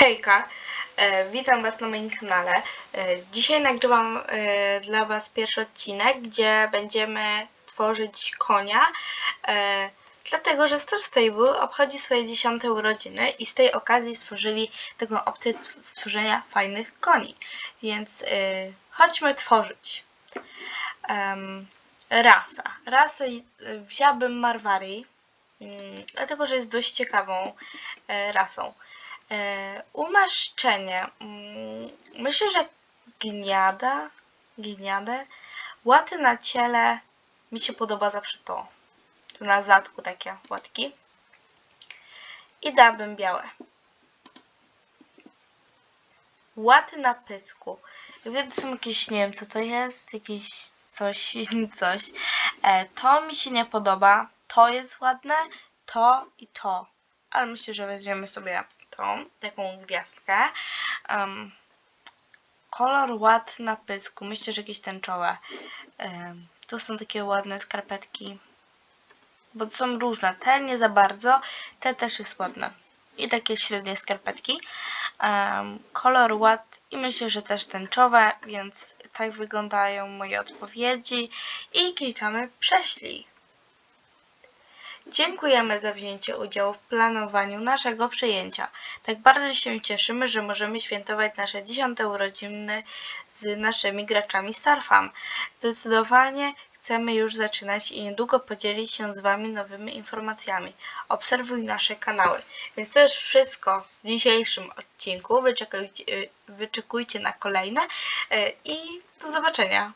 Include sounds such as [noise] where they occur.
Hejka, e, witam Was na moim kanale. E, dzisiaj nagrywam e, dla Was pierwszy odcinek, gdzie będziemy tworzyć konia, dlatego że Star Stable obchodzi swoje dziesiąte urodziny i z tej okazji stworzyli taką opcję tw- stworzenia fajnych koni. Więc chodźmy tworzyć. Rasa. Rasę y, wzięłabym Marwari, mm, dlatego że jest dość ciekawą rasą. E, umaszczenie. Mm, Myślę, że gniada, gniadę. Łaty na ciele mi się podoba zawsze to. To na zadku takie łatki. I dałabym białe. Łaty na pysku. Gdy są jakieś, nie wiem co to jest, jakieś coś, [laughs] coś. E, to mi się nie podoba. To jest ładne, to i to. Ale myślę, że weźmiemy sobie tą, taką gwiazdkę. Um, kolor ład na pysku. Myślę, że jakieś tęczowe. Um, tu są takie ładne skarpetki. Bo są różne. Te nie za bardzo. Te też jest ładne. I takie średnie skarpetki. Um, kolor ład i myślę, że też tęczowe, więc tak wyglądają moje odpowiedzi. I klikamy prześlij. Dziękujemy za wzięcie udziału w planowaniu naszego przyjęcia. Tak bardzo się cieszymy, że możemy świętować nasze dziesiąte urodziny z naszymi graczami Starfam. Zdecydowanie chcemy już zaczynać i niedługo podzielić się z Wami nowymi informacjami. Obserwuj nasze kanały. Więc to już wszystko w dzisiejszym odcinku. Wyczekujcie, wyczekujcie na kolejne e, i do zobaczenia.